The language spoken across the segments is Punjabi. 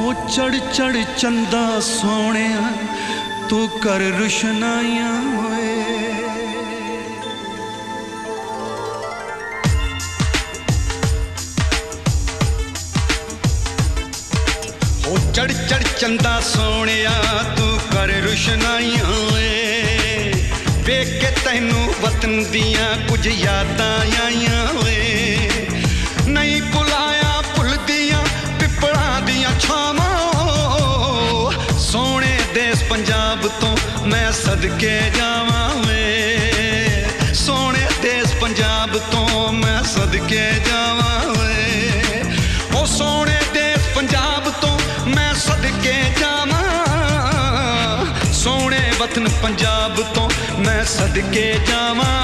ਉਹ ਚੜ ਚੜ ਚੰਦਾ ਸੋਹਣਿਆ, ਤੂੰ ਕਰ ਰੁਸ਼ਨਾਈਆਂ ਓਏ ਉਹ ਚੜ ਚੜ ਚੰਦਾ ਸੋਹਣਿਆ, ਤੂੰ ਕਰ ਰੁਸ਼ਨਾਈਆਂ ਓਏ ਵੇਖ ਕੇ ਤੈਨੂੰ ਵਤਨ ਦੀਆਂ ਕੁਝ ਯਾਦਾਂ ਆਈਆਂ ਓਏ ਪੰਜਾਬ ਤੋਂ ਮੈਂ ਸਦਕੇ ਜਾਵਾਂ ਵੇ ਸੋਹਣੇ ਦੇਸ ਪੰਜਾਬ ਤੋਂ ਮੈਂ ਸਦਕੇ ਜਾਵਾਂ ਵੇ ਉਹ ਸੋਹਣੇ ਦੇਸ ਪੰਜਾਬ ਤੋਂ ਮੈਂ ਸਦਕੇ ਜਾਵਾਂ। ਸੋਹਣੇ ਵਤਨ ਪੰਜਾਬ ਤੋਂ ਮੈਂ ਸਦਕੇ ਜਾਵਾਂ।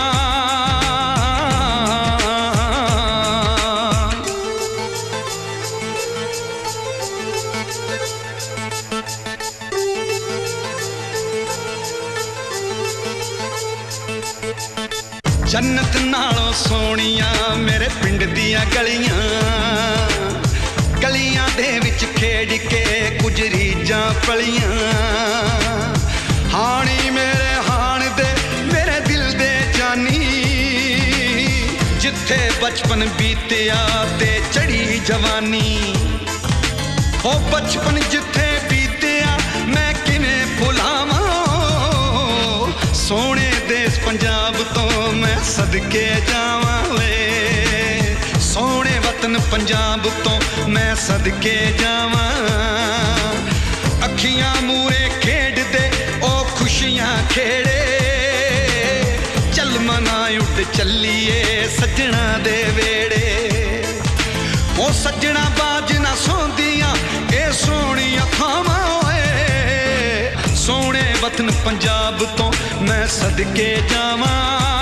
ਜੰਨਤ ਨਾਲੋਂ ਸੋਹਣੀਆਂ ਮੇਰੇ ਪਿੰਡ ਦੀਆਂ ਗਲੀਆਂ। ਗਲੀਆਂ ਦੇ ਵਿੱਚ ਖੇਡ ਕੇ ਗੁਜਰੀ ਜਾਂ ਪਲੀਆਂ। ਹਾਣੀ ਮੇਰੇ ਹਾਣ ਦੇ ਮੇਰੇ ਦਿਲ ਦੇ ਜਾਨੀ। ਜਿੱਥੇ ਬਚਪਨ ਬੀਤਿਆ ਤੇ ਚੜੀ ਜਵਾਨੀ। ਉਹ ਬਚਪਨ ਜਿੱਥੇ ਬੀਤਿਆ ਮੈਂ ਕਿਵੇਂ ਭੁਲਾਵਾਂ? ਸੋਹਣੇ ਪੰਜਾਬ ਤੋਂ ਮੈਂ ਸਦਕੇ ਜਾਵਾਂ ਵੇ ਸੋਹਣੇ ਵਤਨ ਪੰਜਾਬ ਤੋਂ ਮੈਂ ਸਦਕੇ ਜਾਵਾਂ। ਅੱਖੀਆਂ ਮੂਰੇ ਖੇਡਦੇ, ਉਹ ਖੁਸ਼ੀਆਂ ਖੇੜੇ। ਚੱਲ ਮਨਾ ਉੱਡ ਚੱਲੀਏ ਸੱਜਣਾ ਦੇ ਵੇੜੇ। ਉਹ ਸੱਜਣਾ ਵਤਨ ਪੰਜਾਬ ਤੋਂ ਮੈਂ ਸਦਕੇ ਜਾਵਾਂ।